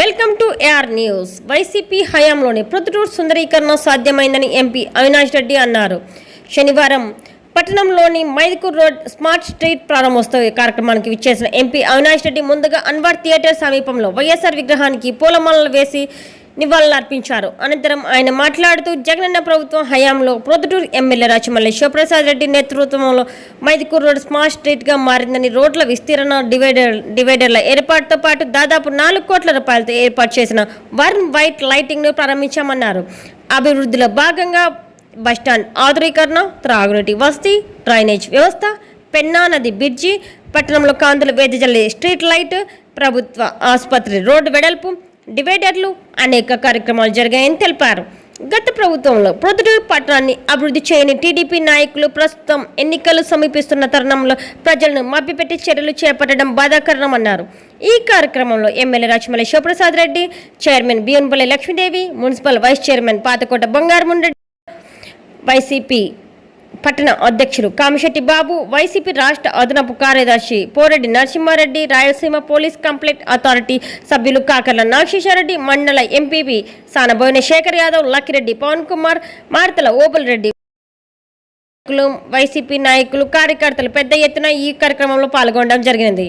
Welcome to AR news. YCP హయాంలోని Proddatur సుందరీకరణ సాధ్యమైందని MP Avinash Reddy అన్నారు. శనివారం పట్టణంలోని మైదుకూర్ రోడ్ స్మార్ట్ స్ట్రీట్ ప్రారంభోత్సవ కార్యక్రమానికి విచ్చేసిన ఎంపీ అవినాష్ రెడ్డి ముందుగా అన్వర్ థియేటర్ సమీపంలో వైఎస్ఆర్ విగ్రహానికి పూలమాలలు వేసి నివాళులర్పించారు. అనంతరం ఆయన మాట్లాడుతూ జగనన్న ప్రభుత్వం హయాంలో ప్రొద్దుటూరు ఎమ్మెల్యే రాచమల్లి శివప్రసాద్ రెడ్డి నేతృత్వంలో మైదుకూరు రోడ్ స్మార్ట్ స్ట్రీట్గా మారిందని రోడ్ల విస్తీర్ణ డివైడర్ డివైడర్ల ఏర్పాటుతో పాటు దాదాపు నాలుగు కోట్ల రూపాయలతో ఏర్పాటు చేసిన వర్న్ వైట్ లైటింగ్ను ప్రారంభించామన్నారు. అభివృద్ధిలో భాగంగా బస్టాండ్ ఆధునీకరణ త్రాగునీటి వసతి డ్రైనేజ్ వ్యవస్థ పెన్నా నది బ్రిడ్జి పట్టణంలో కాంతులు వేదజల్లి స్ట్రీట్ లైట్ ప్రభుత్వ ఆసుపత్రి రోడ్డు వెడల్పు డివైడర్లు అనేక కార్యక్రమాలు జరిగాయని తెలిపారు. గత ప్రభుత్వంలో ప్రొద్దుటూరు పట్టణాన్ని అభివృద్ధి చేయని టీడీపీ నాయకులు ప్రస్తుతం ఎన్నికలు సమీపిస్తున్న తరుణంలో ప్రజలను మభ్యపెట్టి చర్యలు చేపట్టడం బాధాకరణమన్నారు ఈ కార్యక్రమంలో MLA Rachamalli Sivaprasad Reddy chairman Biyyanapalli Lakshmidevi municipal vice chairman Pathakota Bangaramun Reddy YCP పట్టణ అధ్యక్షులు కామిశెట్టి బాబు వైసీపీ రాష్ట్ర అదనపు కార్యదర్శి Poreddy Narasimha Reddy Rayalaseema police complaint authority సభ్యులు కాకర్ల నాగశేషారెడ్డి మండల ఎంపీపీ సానబోయిన శేఖర్ యాదవ్ లక్కిరెడ్డి పవన్ కుమార్ మార్తల ఓబుల్ రెడ్డి నాయకులు, వైసీపీ నాయకులు కార్యకర్తలు పెద్ద ఎత్తున ఈ కార్యక్రమంలో పాల్గొనడం జరిగినది.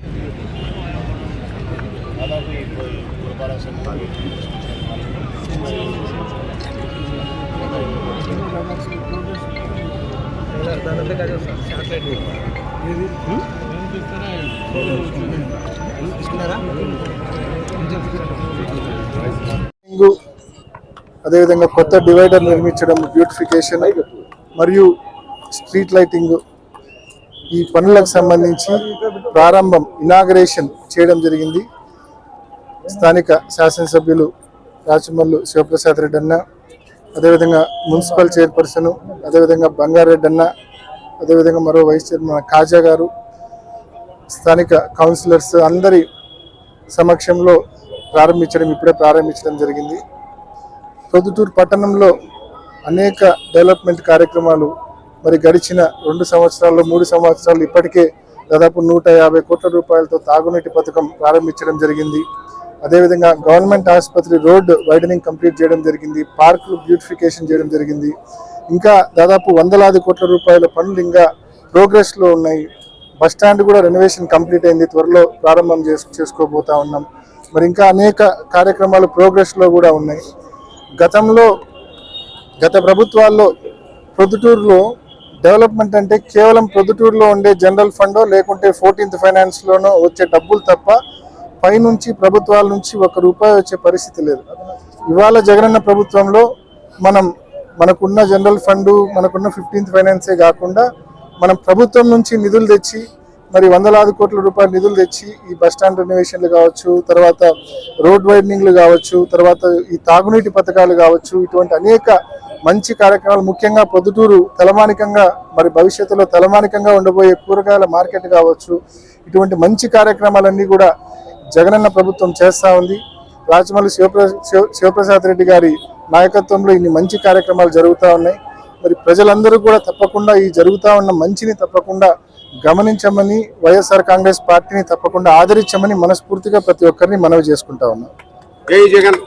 లైటింగు, అదేవిధంగా కొత్త డివైడర్ నిర్మించడం బ్యూటిఫికేషన్ మరియు స్ట్రీట్ లైటింగ్ ఈ పనులకు సంబంధించి ప్రారంభం ఇనాగరేషన్ చేయడం జరిగింది. స్థానిక శాసనసభ్యులు రాచమల్లు శివప్రసాద్ రెడ్డి అన్న అదేవిధంగా మున్సిపల్ చైర్పర్సన్ అదేవిధంగా బంగారెడ్డి అన్న అదేవిధంగా మరో వైస్ చైర్మన్ కాజా గారు స్థానిక కౌన్సిలర్స్ అందరి సమక్షంలో ప్రారంభించడం ఇప్పుడే ప్రారంభించడం జరిగింది. ప్రొద్దుటూరు పట్టణంలో అనేక డెవలప్మెంట్ కార్యక్రమాలు మరి గడిచిన రెండు సంవత్సరాల్లో మూడు సంవత్సరాలు ఇప్పటికే దాదాపు నూట యాభై కోట్ల రూపాయలతో తాగునీటి పథకం ప్రారంభించడం జరిగింది. అదేవిధంగా గవర్నమెంట్ ఆసుపత్రి రోడ్డు వైడనింగ్ కంప్లీట్ చేయడం జరిగింది పార్కులు బ్యూటిఫికేషన్ చేయడం జరిగింది. ఇంకా దాదాపు వందలాది కోట్ల రూపాయల పనులు ఇంకా ప్రోగ్రెస్లో ఉన్నాయి. బస్ స్టాండ్ కూడా రెనోవేషన్ కంప్లీట్ అయింది. త్వరలో ప్రారంభం చేసు చేసుకోబోతా ఉన్నాం. మరి ఇంకా అనేక కార్యక్రమాలు ప్రోగ్రెస్లో కూడా ఉన్నాయి. గతంలో గత ప్రభుత్వాల్లో ప్రొద్దుటూరులో డెవలప్మెంట్ అంటే కేవలం ప్రొద్దుటూరులో ఉండే జనరల్ ఫండో లేకుంటే ఫోర్టీన్త్ ఫైనాన్స్లోనో వచ్చే డబ్బులు తప్ప పైనుంచి ప్రభుత్వాల నుంచి ఒక రూపాయి వచ్చే పరిస్థితి లేదు. ఇవాళ జగనన్న ప్రభుత్వంలో మనం మనకున్న జనరల్ ఫండ్ మనకున్న ఫిఫ్టీన్త్ ఫైనాన్సే కాకుండా మనం ప్రభుత్వం నుంచి నిధులు తెచ్చి మరి వందలాది కోట్ల రూపాయల నిధులు తెచ్చి ఈ బస్ స్టాండ్ రెనోవేషన్లు కావచ్చు తర్వాత రోడ్ వైడనింగ్లు కావచ్చు తర్వాత ఈ తాగునీటి పథకాలు కావచ్చు ఇటువంటి అనేక మంచి కార్యక్రమాలు ముఖ్యంగా పొద్దుటూరు తలమానికంగా మరి భవిష్యత్తులో తలమానికంగా ఉండబోయే కూరగాయల మార్కెట్ కావచ్చు ఇటువంటి మంచి కార్యక్రమాలన్నీ కూడా జగనన్న ప్రభుత్వం చేస్తూ ఉంది. రాజమల్లి శివప్ర శివప్రసాద్ రెడ్డి గారి నాయకత్వంలో ఇన్ని మంచి కార్యక్రమాలు జరుగుతూ ఉన్నాయి. మరి ప్రజలందరూ కూడా తప్పకుండా ఈ జరుగుతూ ఉన్న మంచిని తప్పకుండా గమనించమని వైఎస్ఆర్ కాంగ్రెస్ పార్టీని తప్పకుండా ఆదరించమని మనస్ఫూర్తిగా ప్రతి ఒక్కరిని మనవి చేసుకుంటా ఉన్నాం. జై జగన్.